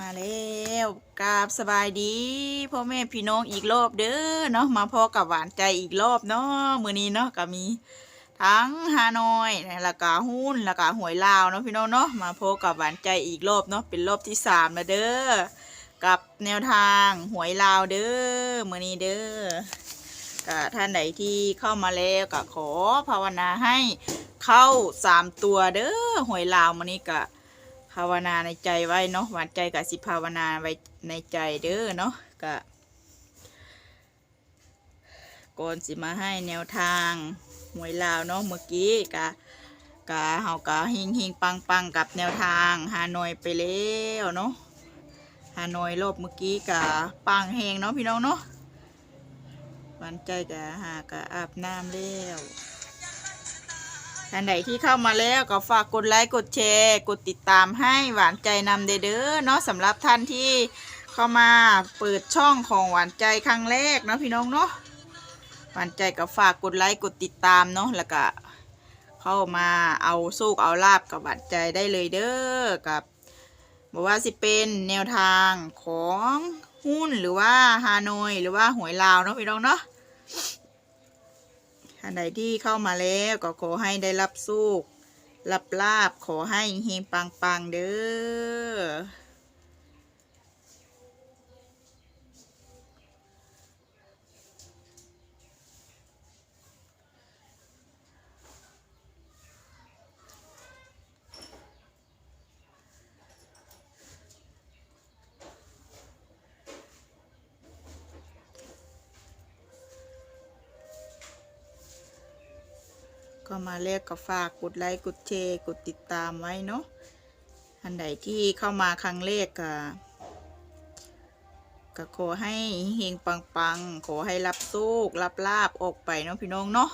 มาแล้วกราบสบายดีพ่อแม่พี่น้องอีกรอบเด้อเนาะมาพอกับหวานใจอีกรอบเนาะมือนี้เนาะก็มี ทั้งฮานอยแล้วก็หุ้นแล้วก็หวยลาวเนาะพี่น้องเนาะมาพบกับหวานใจอีกรอบเนาะเป็นรอบที่สามแล้วเด้อกับแนวทางหวยลาวเด้อมือนี้เด้อก็ท่านใดที่เข้ามาแล้วก็ขอภาวนาให้เข้าสามตัวเด้อหวยลาวมือนี้ก็ ภาวนาในใจไว้เนาะหวานใจกับสิภาวนาไว้ในใจเด้อเนาะก็ก่อนสิมาให้แนวทางหวยลาวเนาะเมื่อกี้กะกะเฮากะหิงหิงปังปังกับแนวทางฮานอยไปแล้วเนาะฮานอยรอบเมื่อกี้กะปังแหงเนาะพี่น้องเนาะหวานใจกะหากะอาบน้ำแล้ว ท่านใดที่เข้ามาแล้วก็ฝากกดไลค์กดแชร์ กดติดตามให้หวานใจนำเด้อเนาะสำหรับท่านที่เข้ามาเปิดช่องของหวานใจครั้งแรกเนาะพี่น้องเนาะหวานใจก็ฝากกดไลค์กดติดตามเนาะแล้วก็เข้ามาเอาสู้เอาลาบกับหวานใจได้เลยเด้อกับบอกว่าสิเป็นแนวทางของหุ้นหรือว่าฮานอยหรือว่าหวยลาวเนาะพี่น้องเนาะ ท่านใดที่เข้ามาแล้วก็ขอให้ได้รับสุขรับลาบขอให้เฮงปังปังๆเด้อ ก็มาเรียกก็ฝากกดไลค์กดแชร์กดติดตามไว้เนาะอันใดที่เข้ามาครั้งแรกก็ก็ขอให้เฮงปังปังๆขอให้รับโชครับลาบออกไปเนาะพี่น้องเนาะ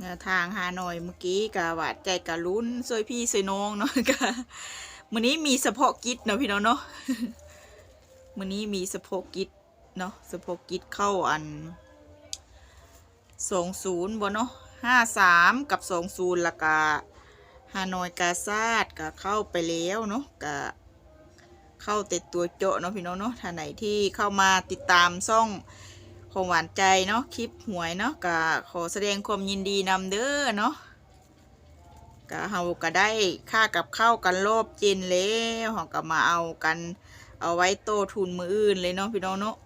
แนวทางฮานอยเมื่อกี้กะหวาดใจกะลุ้นซวยพี่ซวยน้องเนาะกะมื้อนี้มีเฉพาะกิจเนาะพี่น้องเนาะมื้อนี้มีเฉพาะกิจเนาะเฉพาะกิจเข้าอันสองศูนย์บ่เนาะห้าสามกับสองศูนย์ละกะฮานอยกาซาดกะเข้าไปแล้วเนาะกะเข้าเต็ดตัวโจเนาะพี่น้องเนาะท่านไหนที่เข้ามาติดตามซ่อง ของหวานใจเนาะคลิปหวยเนาะก็ขอแสดงความยินดีนำเด้อเนาะก็เฮาก็ได้ค่ากับข้าวกันรอบเจนแล้วเฮาก็มาเอากันเอาไว้โตทุนมืออื่นเลยเนาะพี่น้องเนาะ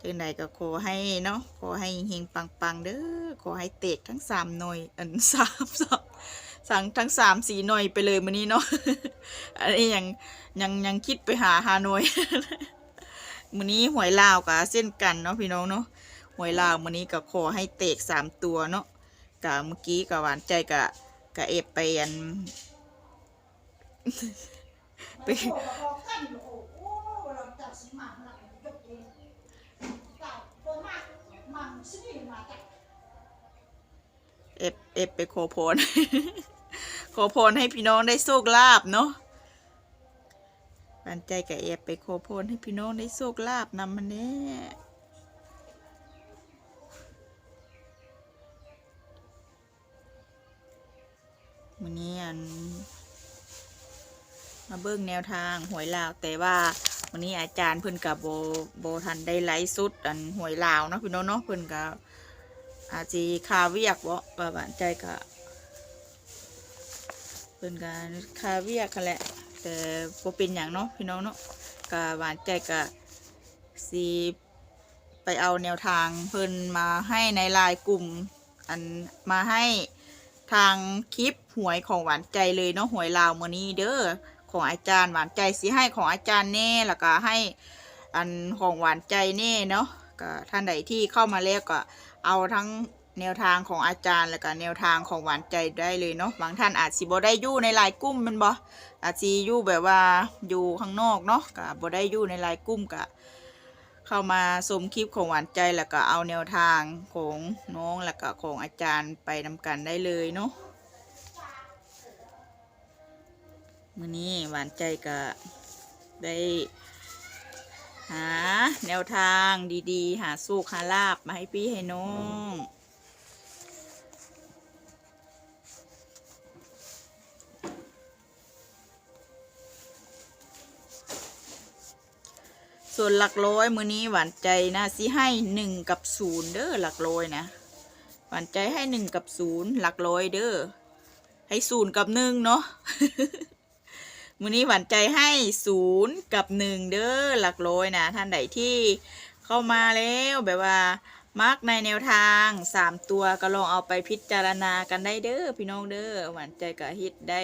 จังใดก็ขอให้เนาะขอให้เฮงปังๆเด้อขอให้เตกทั้งสามหน่วยอันสามสองสั่งทั้งสามสี่หน่วยไปเลยมื้อนี้เนาะอันนี้ยังยังยังคิดไปหาฮานอย มื้อนี้หวยลาวกับเส้นกันเนาะพี่น้องเนาะหวยลาวมื้อนี้ก็ขอให้เตกสามตัวเนาะกะเมื่อกี้กับหวานใจกะกะเอฟไปอันไปเอฟเอฟไปขอพรขอพรให้พี่น้องได้โชคลาภเนาะ หวานใจกะเอฟไปขอพรให้พี่น้องได้โชคลาภนำมันแน่วันนี้อันมาเบิ่งแนวทางหวยลาว แต่ว่าวันนี้อาจารย์เพิ่นกับโบโบทันได้ไลฟ์สุดอันหวยลาวเนาะพี่น้องเนาะเพิ่นกับอาจีคาเวียกบ่ว่าหวานใจกะเพิ่นกับคาเวียกกันแหละ แต่บ่เป็นอย่างเนาะพี่น้องเนาะกะหวานใจกะสีไปเอาแนวทางเพิ่นมาให้ในไลน์กลุ่ม อันมาให้ทางคลิปหวยของหวานใจเลยเนาะหวยลาวมื้อนี้เด้อของอาจารย์หวานใจสิให้ของอาจารย์แน่แล้วก็ให้อันของหวานใจแน่เนาะก็ท่านใดที่เข้ามาแล้วก็เอาทั้ง แนวทางของอาจารย์แล้วก็แนวทางของหวานใจได้เลยเนาะบางท่านอาจสิบ่ได้ยู่ในลน์กลุ่มมันบ่อาจสิยู่แบบว่าอยู่ข้างนอกเนาะก็บ่ได้ยู่ในลน์กลุ่มก็เข้ามาชมคลิปของหวานใจแล้วก็เอาแนวทางของน้องแล้วก็ของอาจารย์ไปนำกันได้เลยเนาะมื้อนี้หวานใจก็ได้หาแนวทางดีๆ หาสูกหาลาบมาให้พี่ให้น้อง ส่วนหลักร้อยมือนี้หวานใจนะสิให้หนึ่งกับศูนย์เด้อหลักร้อยนะหวานใจให้หนึ่งกับศูนย์หลักร้อยเด้อให้ศูนย์กับหนึ่งเนาะมือนี้หวานใจให้ศูนย์กับหนึ่งเด้อหลักร้อยนะท่านใดที่เข้ามาแล้วแบบว่ามักในแนวทางสามตัวก็ลองเอาไปพิจารณากันได้เด้อพี่น้องเด้อหวานใจก็ฮิตได้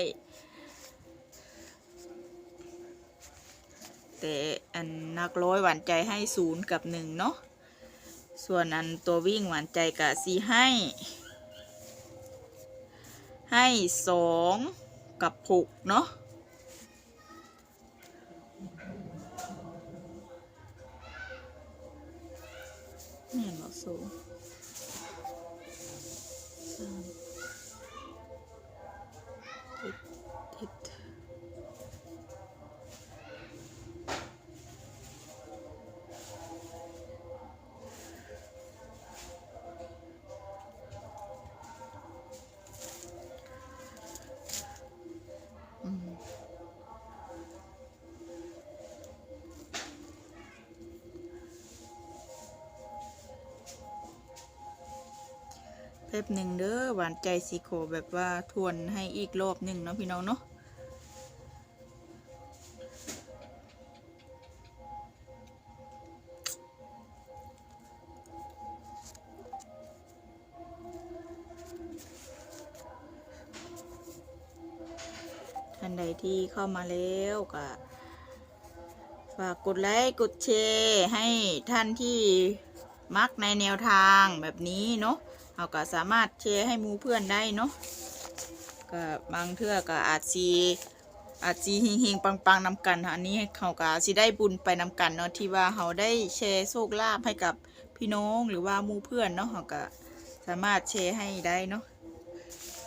แต่อันนักร้อยหวานใจให้ศูนย์กับหนึ่งเนาะส่วนอันตัววิ่งหวานใจกับสีให้ ให้สองกับหกเนาะเนี่เห็นสู ป๊บหนึ่งเด้อหวานใจสีโขแบบว่าทวนให้อีกรอบหนึ่งเนาะพี่น้องเนาะท่านใดที่เข้ามาแล้วก็ฝากกดไลค์กดแชร์ให้ท่านที่มักในแนวทางแบบนี้เนาะ เราก็สามารถแชร์ให้หมูเพื่อนได้เนาะก็บางเทื่อก็อาจซีอาจซีเฮงๆปังๆนำกันอันนี้เขาก็สิได้บุญไปนำกันเนาะที่ว่าเขาได้แชร์โชคลาภให้กับพี่น้องหรือว่าหมูเพื่อนเนาะเขาก็สามารถแชร์ให้ได้เนาะ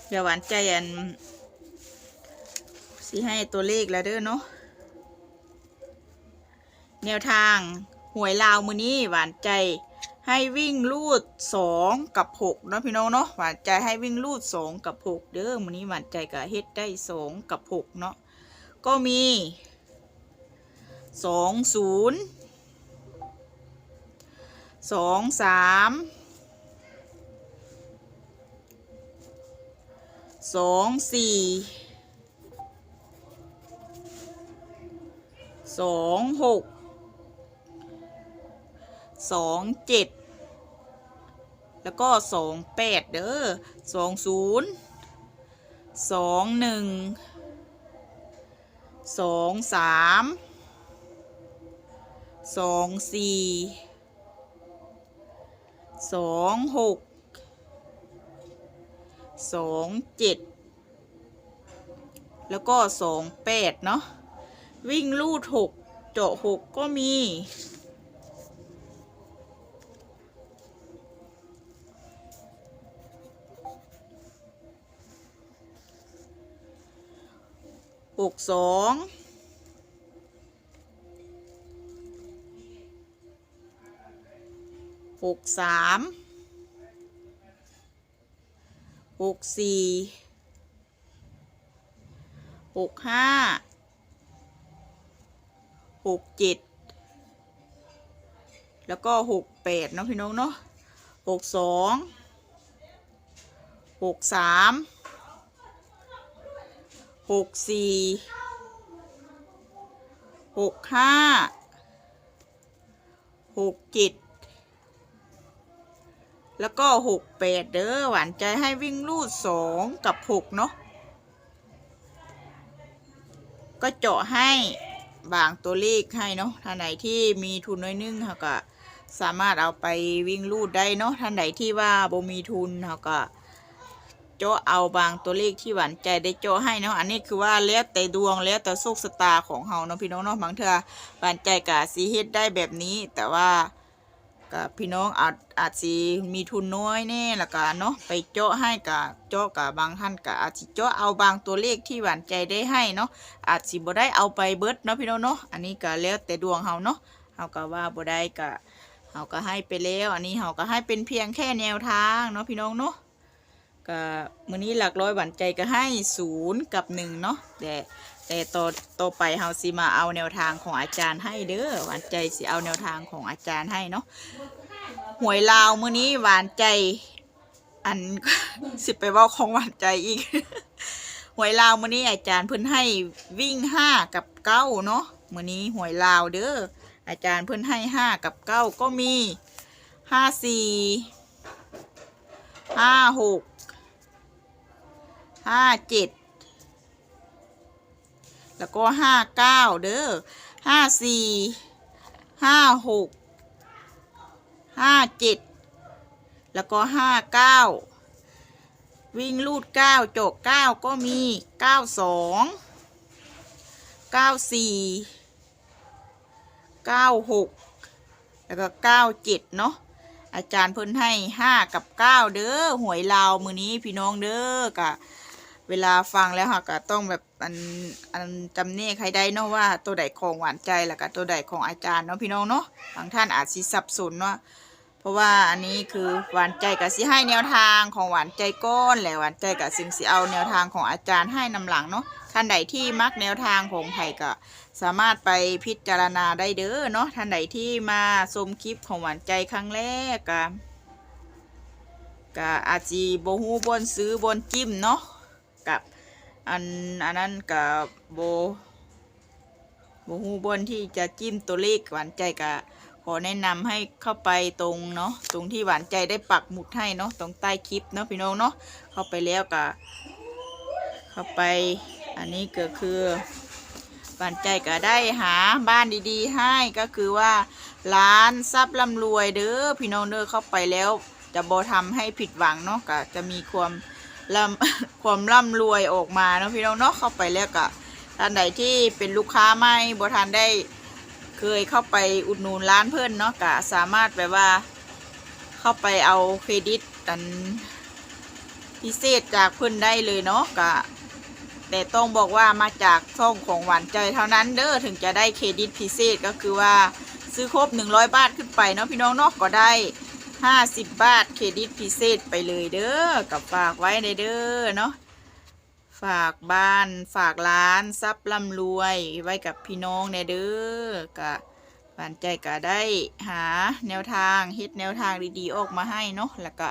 เดี๋ยวหวานใจอันสิให้ตัวเลขแล้วเด้อเนาะแนวทางหวยลาวมือนี้หวานใจ ให้วิ่งลูดสองกับหกเนาะพี่น้องเนาะหวานใจให้วิ่งลูดสองกับหกเด้อมือนี้หวานใจก็เฮ็ดได้สองกับหกเนาะก็มีสองศูนย์สองสามสองสี่สองหกสองเจ็ด แล้วก็สองแปดเด้อสองศูนย์สองหนึ่งสองสามสองสี่สองหกสองเจ็ดแล้วก็สองแปดเนาะวิ่งลูดหกเจาะหกก็มี หกสองหกสามหกสี่หกห้าหกเจ็ดแล้วก็หกแปดเนาะพี่น้องเนาะหกสองหกสาม หกสี่หกห้าหกเจ็ดแล้วก็หกแปดเด้อหวานใจให้วิ่งลูดสองกับหกเนาะก็เจาะให้บางตัวเลขให้เนาะท่านไหนที่มีทุนน้อยนึงเขาก็สามารถเอาไปวิ่งลูดได้เนาะท่านไหนที่ว่าบ่มีทุนเขาก็ เจาะเอาบางตัวเลขที่หวานใจได้เจาะให้เนาะอันนี้คือว่าแล้วแต่ดวงแล้วแต่โชคชะตาของเฮาเนาะพี่น้องเนาะบางเทื่อหวานใจกะสิเฮ็ดได้แบบนี้ แต่ว่ากับพี่น้องอาจอาจสิมีทุนน้อยแน่ล้วก็เนาะไปเจาะให้กับเจาะกับบางท่านก็อาจสิเจาะเอาบางตัวเลขที่หวานใจได้ให้เนาะอาจสิบ่ได้เอาไปเบิดเนาะพี่น้องเนาะอันนี้ก็แล้วแต่ดวงเฮาเนาะเฮาก็ว่าบ่ได้ก็เฮาก็ให้ไปแล้ว อันนี้เฮาก็ให้เป็นเพียงแค่แนวทางเนาะพี่น้องเนาะ ก็มื้อนี้หลักร้อยหวานใจก็ให้ศูนย์กับหนึ่งเนาะแต่แต่ต่อต่อไปเฮาสิมาเอาแนวทางของอาจารย์ให้เด้อหวานใจสิเอาแนวทางของอาจารย์ให้เนาะหวยลาวมื้อนี้หวานใจอันสิไปว้าของหวานใจอีกหวยลาวมื้อนี้อาจารย์เพิ่นให้วิ่งห้ากับเก้าเนาะมื้อนี้หวยลาวเด้ออาจารย์เพิ่นให้ห้ากับเก้าก็มีห้าสี่ห้าหก ห้าเจ็ดแล้วก็ห้าเก้าเด้อห้าสี่ห้าหกห้าเจ็ดแล้วก็ห้าเก้าวิ่งลูดเก้าโจกเก้าก็มีเก้าสองเก้าสี่เก้าหกแล้วก็เก้าเจ็ดเนาะอาจารย์เพิ่นให้ห้ากับเก้าเด้อหวยลาวมือนี้พี่น้องเด้อกะ เวลาฟังแล้วค่ะก็ต้องแบบอันอันจำเนกใครได้เนาะว่าตัวใดของหวานใจแล้วก็ตัวใดของอาจารย์เนาะพี่น้องเนาะบางท่านอาจสิสับสนว่าเพราะว่าอันนี้คือหวานใจกับสิให้แนวทางของหวานใจก้นแหละหวานใจกับสิ่งสิเอาแนวทางของอาจารย์ให้นำหลังเนาะท่านใดที่มักแนวทางของไผ่ก็สามารถไปพิจารณาได้เด้อเนาะท่านใดที่มาชมคลิปของหวานใจครั้งแรกก็ก็อาจจีบฮูบนซื้อบนจิ้มเนาะ กับอันอันนั้นกับโบโบฮูบนที่จะจิ้มตัวเลขหวานใจก็ขอแนะนำให้เข้าไปตรงเนาะตรงที่หวานใจได้ปักหมุดให้เนาะตรงใต้คลิปเนาะพี่น้องเนาะเข้าไปแล้วก็เข้าไปอันนี้ก็คือปันใจก็ได้หาบ้านดีๆ ให้ก็คือว่าร้านทรัพย์ร่ำรวยเด้อพี่น้องเด้อเข้าไปแล้วจะโบ่ทำให้ผิดหวังเนาะก็จะมีความ ร่ำความร่ำรวยออกมาเนาะพี่น้องเนาะเข้าไปแล้วก็ท่านใดที่เป็นลูกค้าไม่บ่ทันได้เคยเข้าไปอุดหนุนร้านเพื่อนเนาะก็สามารถแบบว่า เข้าไปเอาเครดิตอันพิเศษจากเพื่อนได้เลยเนาะก็แต่ต้องบอกว่ามาจากช่องของหวานใจเท่านั้นเด้อถึงจะได้เครดิตพิเศษก็คือว่าซื้อครบ 100 บาทขึ้นไปเนาะพี่น้องเนาะก็ได้ 50บาทเครดิตพิเศษไปเลยเด้อกับฝากไว้ในเด้อเนาะฝากบ้านฝากร้านทรัพย์ร่ำรวยไว้กับพี่น้องในเด้อกะหวานใจก็ได้หาแนวทางเฮ็ดแนวทางดีๆออกมาให้เนาะแล้วก็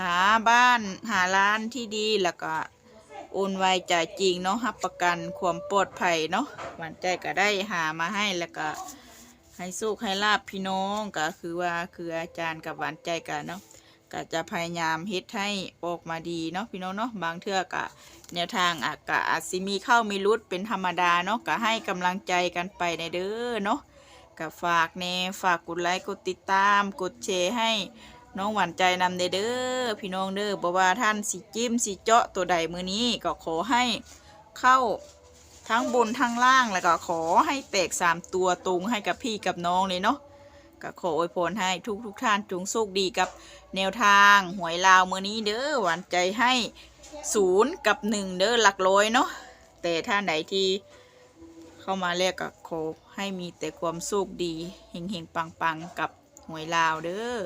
หาบ้านหาร้านที่ดีแล้วก็โอนไวจ่ายจริงเนาะรับประกันความปลอดภัยเนาะหวานใจก็ได้หามาให้แล้วก็ ให้สุขให้ลาบพี่น้องก็คือว่าคืออาจารย์กับหวานใจกันเนาะก็จะพยายามเฮ็ดให้ออกมาดีเนาะพี่น้องเนาะบางเทื่อกะแนวทางอากะอาจสิมีเข้ามีรุดเป็นธรรมดาเนาะก็ให้กำลังใจกันไปในเด้อเนาะก็ฝากแน่ฝากกดไลค์กดติดตาม กดแชร์ให้น้องหวานใจนำเด้อเด้อพี่น้องเด้อบอกว่าท่านสิจิ้มสิเจาะตัวใดมือนี้ก็ขอให้เข้า ทั้งบนทั้งล่างแล้วก็ขอให้แตกสามตัวตรงให้กับพี่กับน้องเลยเนาะก็ขออวยพรให้ทุกทุกท่านจงโชคดีกับแนวทางหวยลาวมือนี้เด้อหวานใจให้ศูนย์กับหนึ่งเด้อหลักร้อยเนาะแต่ถ้าไหนที่เข้ามาแรกก็ขอให้มีแต่ความโชคดีเฮงๆปังๆกับหวยลาวเด้อ